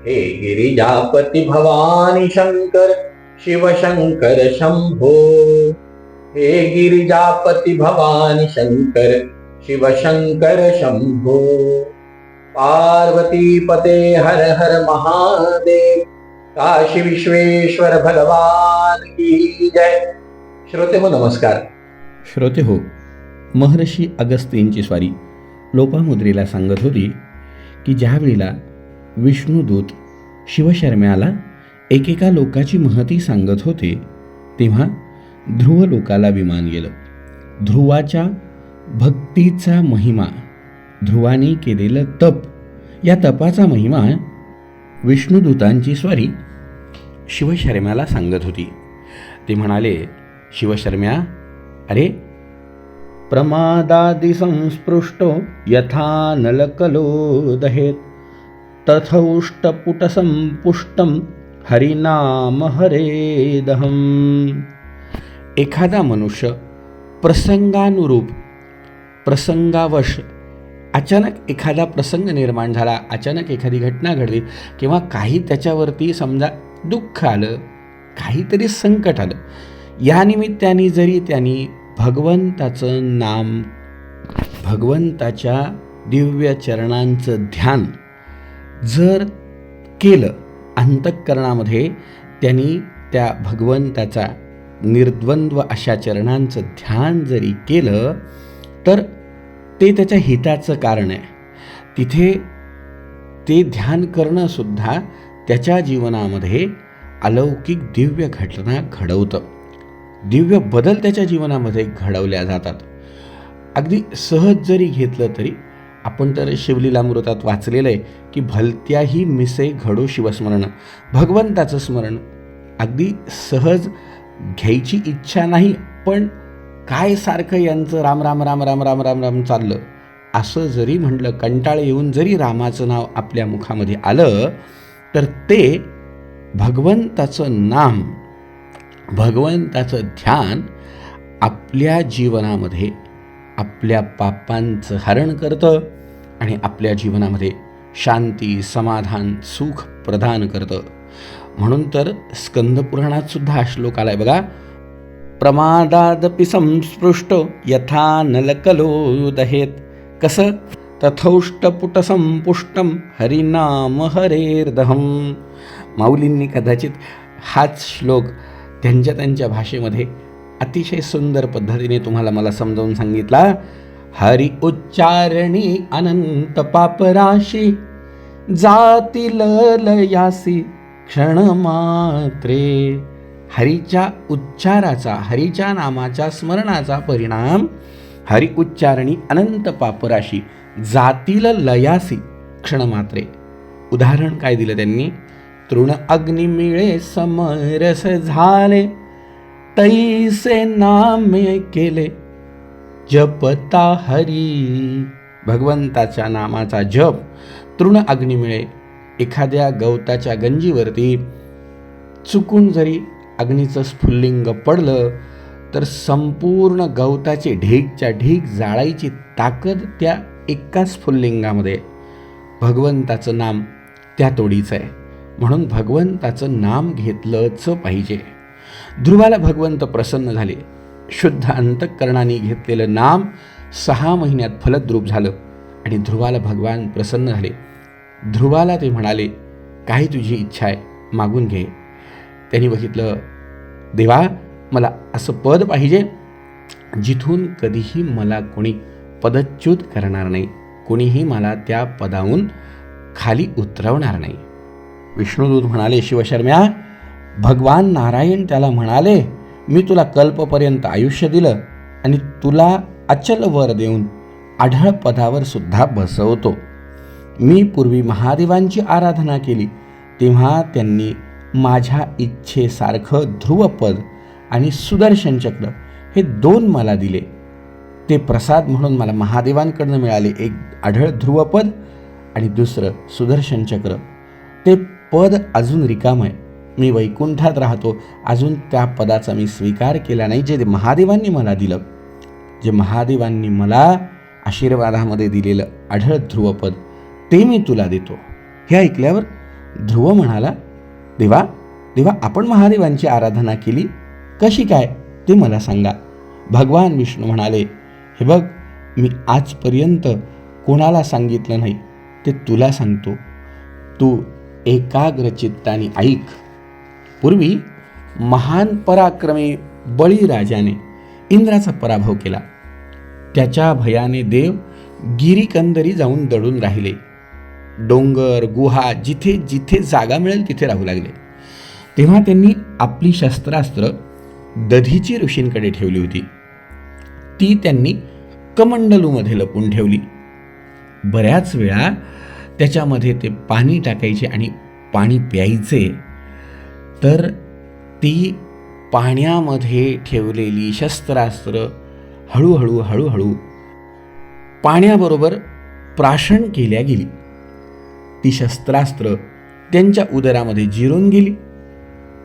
हे गिरिजापती भवानी शंकर शिवशंकर शंभो। हे गिरिजापती भवानी शंकर शिवशंकर शंभो। पार्वती पते हर हर महादेव काशी विश्वेश्वर भगवान की जय। श्रोते हो नमस्कार। श्रोते हो महर्षी अगस्तींची स्वारी लोपामुद्रेला सांगत होती की ज्यावेळेला विष्णुदूत शिवशर्म्याला एकेका लोकाची महती सांगत होते तेव्हा ध्रुव लोकाला विमान गेलं. ध्रुवाच्या भक्तीचा महिमा ध्रुवाने केलेलं तप या तपाचा महिमा विष्णुदूतांची स्वारी शिवशर्म्याला सांगत होती. ते म्हणाले शिवशर्म्या अरे प्रमादादिसंस्पृष्टो यथा नलकलो दहेत तथौष्टपुटसंपुष्टं हरिनाम हरेदहम एखादा मनुष्य प्रसंगानुरूप प्रसंगावश अचानक एखादा प्रसंग निर्माण झाला अचानक एखादी घटना घडली किंवा काही त्याच्यावरती समजा दुःख आलं काहीतरी संकट आलं या निमित्ताने जरी त्यांनी भगवंताचं नाम भगवंताच्या दिव्य चरणांचं ध्यान जर केलं अंतःकरणामध्ये त्यांनी त्या भगवंताचा निर्द्वंद्व अशा चरणांचं ध्यान जरी केलं तर ते त्याच्या हिताचं कारण आहे. तिथे ते ध्यान करणंसुद्धा त्याच्या जीवनामध्ये अलौकिक दिव्य घटना घडवतं. दिव्य बदल त्याच्या जीवनामध्ये घडवल्या जातात. अगदी सहज जरी घेतलं तरी आपण तर शिवलीलामृतात वाचलेलं आहे की भलत्याही मिसे घडो शिवस्मरण. भगवंताचं स्मरण अगदी सहज घ्यायची इच्छा नाही पण काय सारखं यांचं राम राम राम राम राम राम राम चाललं? असं जरी म्हटलं कंटाळ येऊन जरी रामाचं नाव आपल्या मुखामध्ये आलं तर ते भगवंताचं नाम भगवंताचं ध्यान आपल्या जीवनामध्ये आपल्या पापांचं हरण करतं आणि आपल्या जीवनामध्ये शांती समाधान सुख प्रदान करतं. म्हणून तर स्कंदपुराणात सुद्धा हा श्लोक आलाय बघा. प्रमादादपि संस्पृष्ट यथा नलकलो दहेत. कसं? तथौष्टपुटसंपुष्टम हरिनाम हरेर्दहम माऊलींनी कदाचित हाच श्लोक त्यांच्या त्यांच्या भाषेमध्ये अतिशय सुंदर पद्धतीने तुम्हाला मला समजावून सांगितला. हरि उच्चारणी अनंत पापराशी जातील लयासी क्षणमात्रे हरीच्या उच्चाराचा हरीच्या नामाच्या स्मरणाचा परिणाम हरि उच्चारणी अनंत पापराशी जातील लयासी क्षणमात्रे उदाहरण काय दिलं त्यांनी? तृण अग्निमिळे समरस झाले. तैसे नाम केले जपता हरी. भगवंताच्या नामाचा जप तृण अग्नी एखाद्या गवताच्या गंजीवरती चुकून जरी अग्नीचं स्फुल्लिंग पडलं तर संपूर्ण गवताचे ढीगच्या ढीग जाळायची ताकद त्या एकाच स्फुल्लिंगामध्ये. भगवंताचं नाम त्या तोडीचं आहे. म्हणून भगवंताचं नाम घेतलंच पाहिजे. ध्रुवाला भगवंत प्रसन्न झाले. शुद्ध अंतःकरणाने घेतलेलं नाम सहा महिन्यात फलद्रूप झालं आणि ध्रुवाला भगवान प्रसन्न झाले. ध्रुवाला ते म्हणाले काही तुझी इच्छा आहे मागून घे. त्यांनी बघितलं देवा मला असं पद पाहिजे जिथून कधीही मला कोणी पदच्युत करणार नाही. कोणीही मला त्या पदाहून खाली उतरवणार नाही. विष्णुदूत म्हणाले शिवशर्म्या भगवान नारायण त्याला म्हणाले मी तुला कल्पपर्यंत आयुष्य दिलं आणि तुला अचल वर देऊन आढळ पदावर सुद्धा बसवतो. मी पूर्वी महादेवांची आराधना केली तेव्हा त्यांनी माझ्या इच्छेसारखं ध्रुवपद आणि सुदर्शन चक्र हे दोन मला दिले. ते प्रसाद म्हणून मला महादेवांकडनं मिळाले एक आढळ ध्रुवपद आणि दुसरं सुदर्शन चक्र. ते पद अजून रिकाम आहे मी वैकुंठात राहतो. अजून त्या पदाचा मी स्वीकार केला नाही जे महादेवांनी मला दिलं. जे महादेवांनी मला आशीर्वादामध्ये दिलेलं आढळ ध्रुवपद ते मी तुला देतो. हे ऐकल्यावर ध्रुव म्हणाला देवा देवा आपण महादेवांची आराधना केली? कशी काय? ते मला सांगा. भगवान विष्णू म्हणाले हे बघ मी आजपर्यंत कोणाला सांगितलं नाही ते तुला सांगतो. तू एकाग्रचित्ताने ऐक. पूर्वी महान पराक्रमे बळीराजाने इंद्राचा पराभव केला. त्याच्या भयाने देव गिरीकंदरी जाऊन दडून राहिले. डोंगर गुहा जिथे जिथे जागा मिळेल तिथे राहू लागले. तेव्हा त्यांनी आपली शस्त्रास्त्र दधीची ऋषींकडे ठेवली होती. ती त्यांनी कमंडलूमध्ये लपून ठेवली. बऱ्याच वेळा त्याच्यामध्ये ते पाणी टाकायचे आणि पाणी प्यायचे. तर ती पाण्यामध्ये ठेवलेली शस्त्रास्त्र हळूहळू हळूहळू पाण्याबरोबर प्राशन केल्या गेली. ती शस्त्रास्त्र त्यांच्या उदरामध्ये जिरून गेली.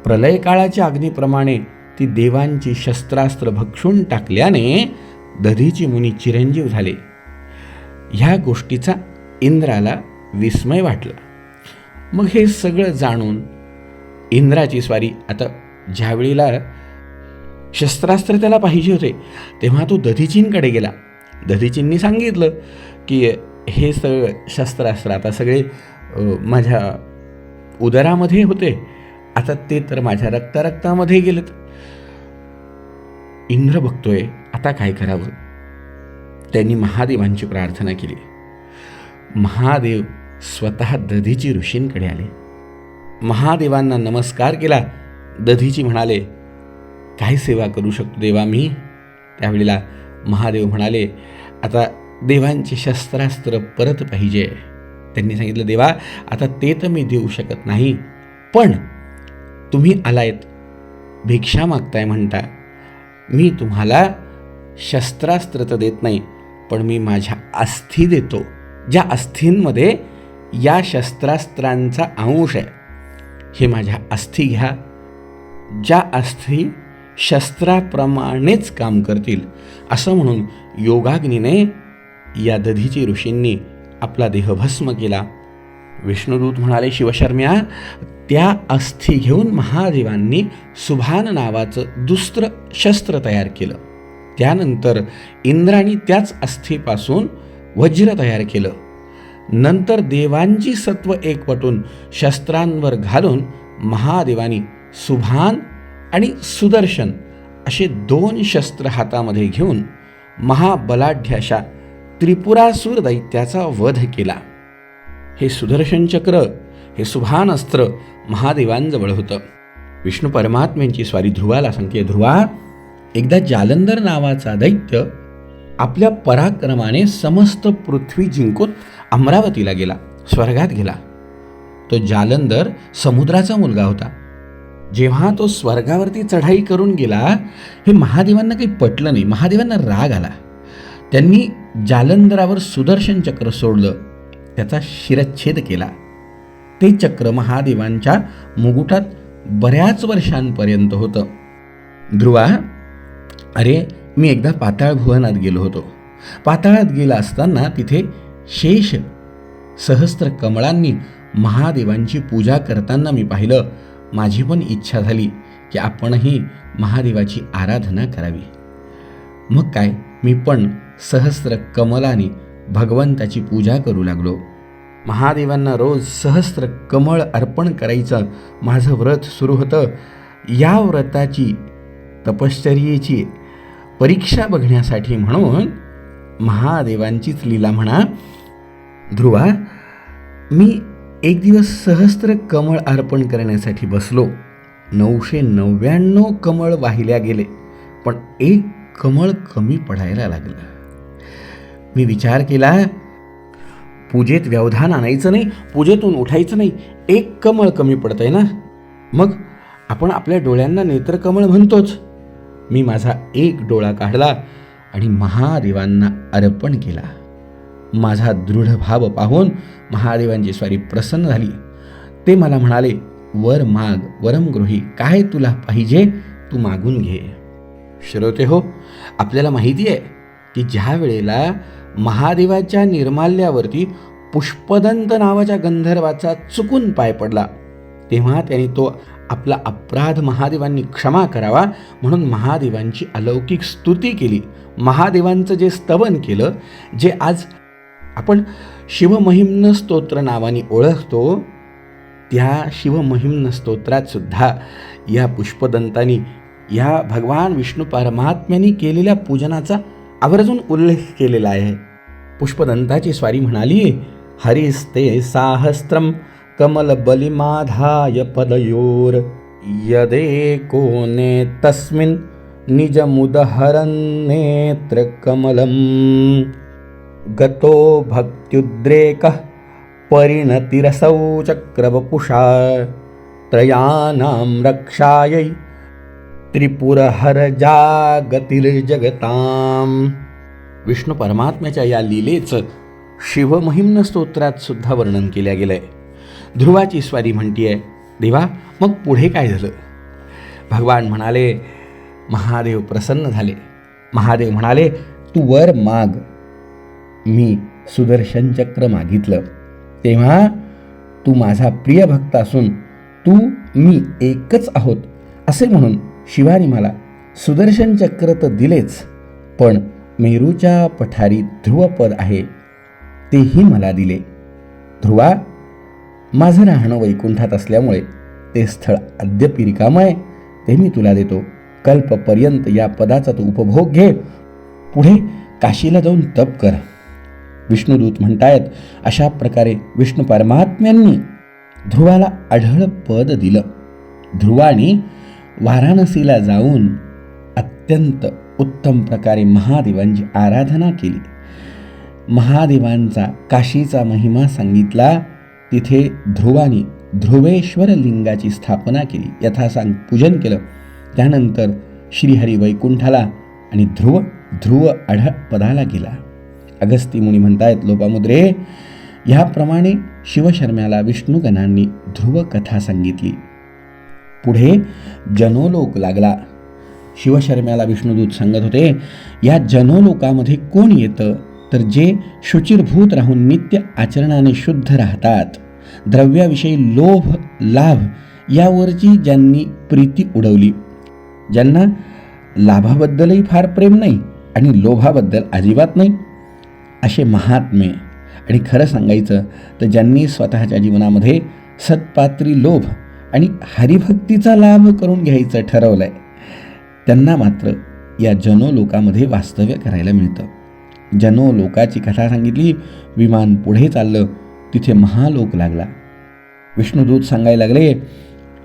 प्रलय काळाच्या अग्नीप्रमाणे ती देवांची शस्त्रास्त्र भक्षून टाकल्याने दधीची मुनी चिरंजीव झाले. ह्या गोष्टीचा इंद्राला विस्मय वाटला. मग हे सगळं जाणून इंद्राची स्वारी. आता ज्यावेळीला शस्त्रास्त्र त्याला पाहिजे होते तेव्हा तो दधीचींकडे गेला. दधीचींनी सांगितलं की हे सगळं शस्त्रास्त्र आता सगळे माझ्या उदरामध्ये होते. आता ते तर माझ्या रक्तारक्तामध्ये गेलेत. इंद्र बघतोय आता काय करावं? त्यांनी महादेवांची प्रार्थना केली. महादेव स्वतः दधीची ऋषींकडे आले. महादेवांना नमस्कार केला. दधीची म्हणाले काय सेवा करू शकतो देवा मी? त्यावेळेला महादेव म्हणाले आता देवांची शस्त्रास्त्र परत पाहिजे. त्यांनी सांगितलं देवा आता ते तर मी देऊ शकत नाही पण तुम्ही आलायत भिक्षा मागताय म्हणता. मी तुम्हाला शस्त्रास्त्र तर देत नाही पण मी माझ्या अस्थी देतो ज्या अस्थींमध्ये या शस्त्रास्त्रांचा अंश आहे. हे माझ्या अस्थी घ्या. ज्या अस्थी शस्त्राप्रमाणेच काम करतील असं म्हणून योगाग्नीने या दधीची ऋषींनी आपला देह भस्म केला. विष्णुदूत म्हणाले शिवशर्म्या त्या अस्थी घेऊन महादेवांनी सुभान नावाचं दुसरं शस्त्र तयार केलं. त्यानंतर इंद्राने त्याच अस्थीपासून वज्र तयार केलं. नंतर देवांची सत्व एकवटून शस्त्रांवर घालून महादेवानी सुभान आणि सुदर्शन असे दोन शस्त्र हातामध्ये घेऊन महाबलाढ्याशा त्रिपुरासूर दैत्याचा वध केला. हे सुदर्शन चक्र हे सुभान अस्त्र महादेवांजवळ होतं. विष्णू परमात्म्यांची स्वारी ध्रुवाला सांगते ध्रुवा एकदा जालंधर नावाचा दैत्य आपल्या पराक्रमाने समस्त पृथ्वी जिंकून अमरावतीला गेला स्वर्गात गेला. तो जालंधर समुद्राचा मुलगा होता. जेव्हा तो स्वर्गावरती चढाई करून गेला हे महादेवांना काही पटलं नाही महादेवांना राग आला. त्यांनी जालंधरावर सुदर्शन चक्र सोडलं त्याचा शिरच्छेद केला. ते चक्र महादेवांच्या मुकुटात बऱ्याच वर्षांपर्यंत होतं. ध्रुवा अरे मी एकदा पाताळ भुवनात गेलो होतो. पाताळात गेला असताना तिथे शेष सहस्त्र कमळांनी महादेवांची पूजा करताना मी पाहिलं. माझी पण इच्छा झाली की आपणही महादेवाची आराधना करावी. मग काय? मी पण सहस्त्र कमलाने भगवंताची पूजा करू लागलो. महादेवांना रोज सहस्त्र कमळ अर्पण करायचं माझं व्रत सुरू होतं. या व्रताची तपश्चर्येची परीक्षा बघण्यासाठी म्हणून महादेवांचीच लीला म्हणा. ध्रुवा मी एक दिवस सहस्त्र कमळ अर्पण करण्यासाठी बसलो. नऊशे नव्याण्णव कमळ वाहिल्या गेले पण एक कमळ कमी पडायला लागलं. मी विचार केला पूजेत व्यवधान आणायचं नाही पूजेतून उठायचं नाही एक कमळ कमी पडतंय ना? मग आपण आपल्या डोळ्यांना नेत्रकमळ म्हणतोच. मी माझा एक डोळा काढला आणि महादेवांना अर्पण केला. माझा दृढ भाव पाहून महादेवांची स्वारी प्रसन्न झाली. ते मला म्हणाले वर माग वरमगृही काय तुला पाहिजे तू मागून घे. श्रोते हो आपल्याला माहिती आहे की ज्या वेळेला महादेवाच्या निर्माल्यावरती पुष्पदंत नावाच्या गंधर्वाचा चुकून पाय पडला तेव्हा त्याने तो आपला अपराध महादेवांनी क्षमा करावा म्हणून महादेवांची अलौकिक स्तुती केली. महादेवांचं जे स्तवन केलं जे आज आपण शिवमहिम्न स्तोत्र नावाने ओळखतो त्या शिवमहिम्न स्तोत्रात सुद्धा या पुष्पदंतानी या भगवान विष्णू परमात्म्यांनी केलेल्या पूजनाचा आवर्जून उल्लेख केलेला आहे. पुष्पदंताची स्वारी म्हणाली हरिस्ते साहस्त्रम कमलबलिमाधाय पदयोर् पदयोर तस्मिन् निजमुदहरन्नेत्रकमलम् गतो भक्त्युद्रेकः परिणतिरसौ चक्रवपुषा त्रयाणां रक्षायै त्रिपुरहरजागतिर्जगताम्। विष्णू परमात्म्याच्या या लीलेचं शिवमहिम्न स्तोत्रात सुद्धा वर्णन केल्या गेलंय. ध्रुवाची स्वारी म्हणतीये. देवा मग पुढे काय झालं? भगवान म्हणाले महादेव प्रसन्न झाले. महादेव म्हणाले तू वर माग. मी सुदर्शन चक्र मागितलं. तेव्हा तू माझा प्रिय भक्त असून तू मी एकच आहोत असे म्हणून शिवानी मला सुदर्शन चक्र तर दिलेच पण मेरूच्या पठारी ध्रुवपद आहे तेही मला दिले. ध्रुवा माझं राहणं वैकुंठात असल्यामुळे ते स्थळ अद्याप रिकामं आहे ते मी तुला देतो. कल्पपर्यंत या पदाचा तू उपभोग घे. पुढे काशीला जाऊन तप कर. विष्णुदूत म्हणतायत अशा प्रकारे विष्णू परमात्म्यांनी ध्रुवाला आढळ पद दिलं. ध्रुवाने वाराणसीला जाऊन अत्यंत उत्तम प्रकारे महादेवांची आराधना केली. महादेवांचा काशीचा महिमा सांगितला. तिथे ध्रुवानी ध्रुवेश्वर लिंगाची स्थापना केली. यथासांग पूजन केलं. त्यानंतर श्रीहरी वैकुंठाला आणि ध्रुव ध्रुव आढळ पदाला गेला. अगस्ती मुनी म्हणतायत लोपामुद्रे ह्याप्रमाणे शिवशर्म्याला विष्णुगणांनी ध्रुव कथा सांगितली. पुढे जनोलोक लागला. शिवशर्म्याला विष्णुदूत सांगत होते या जनोलोकामध्ये कोण येतं? तर जे शुचिरभूत राहून नित्य आचरणाने शुद्ध राहतात. द्रव्याविषयी लोभ लाभ यावरची ज्यांनी प्रीती उडवली ज्यांना लाभाबद्दलही फार प्रेम नाही आणि लोभाबद्दल अजिबात नाही असे महात्मे आणि खरं सांगायचं तर ज्यांनी स्वतःच्या जीवनामध्ये सत्पात्री लोभ आणि हरिभक्तीचा लाभ करून घ्यायचं ठरवलं आहे त्यांना मात्र या जनोलोकामध्ये वास्तव्य करायला मिळतं. जनोलोकाची कथा सांगितली विमान पुढे चाललं तिथे महालोक लागला. विष्णुदूत सांगायला लागले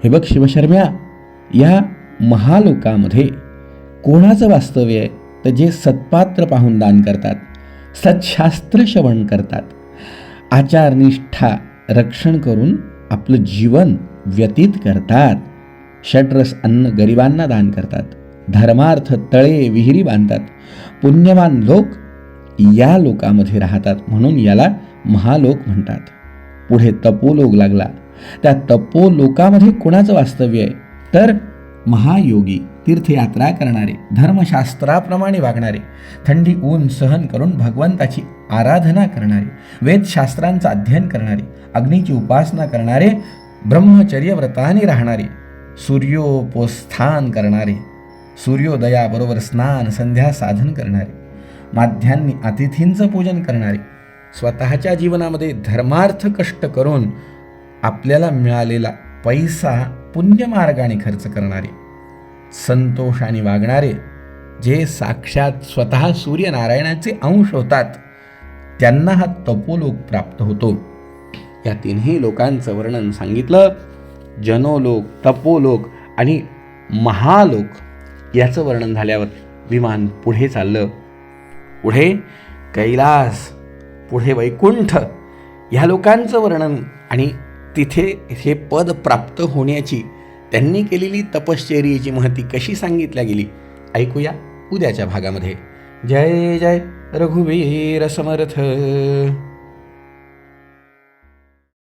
हे बघ शिवशर्म्या या महालोकामध्ये कोणाचं वास्तव्य आहे? तर जे सत्पात्र पाहून दान करतात सत्शास्त्र श्रवण करतात. आचारनिष्ठा रक्षण करून आपलं जीवन व्यतीत करतात. षड्रस अन्न गरिबांना दान करतात. धर्मार्थ तळे विहिरी बांधतात. पुण्यवान लोक या लोकामध्ये राहतात म्हणून याला महालोक म्हणतात. पुढे तपोलोक लागला. त्या तपोलोकामध्ये कोणाचं वास्तव्य आहे? तर महायोगी तीर्थयात्रा करणारे धर्मशास्त्राप्रमाणे वागणारे थंडी ऊन सहन करून भगवंताची आराधना करणारे वेदशास्त्रांचं अध्ययन करणारे अग्नीची उपासना करणारे ब्रह्मचर्य व्रताने राहणारे सूर्योपोस्थान करणारे सूर्योदयाबरोबर स्नान संध्या साधन करणारे माध्यांनी अतिथींचं पूजन करणारे. स्वतःच्या जीवनामध्ये धर्मार्थ कष्ट करून आपल्याला मिळालेला पैसा पुण्यमार्गाने खर्च करणारे. संतोषाने वागणारे जे साक्षात स्वतः सूर्यनारायणाचे अंश होतात त्यांना हा तपोलोक प्राप्त होतो. या तिन्ही लोकांचं वर्णन सांगितलं जनोलोक तपोलोक आणि महालोक याचं वर्णन झाल्यावर विमान पुढे चाललं. पुढे कैलास पुढे वैकुंठ ह्या लोकांचं वर्णन आणि तिथे हे पद प्राप्त होण्याची त्यांनी केलेली तपश्चर्येची महती कशी सांगितल्या गेली ऐकूया उद्याच्या भागामध्ये. जय जय रघुवीर समर्थ.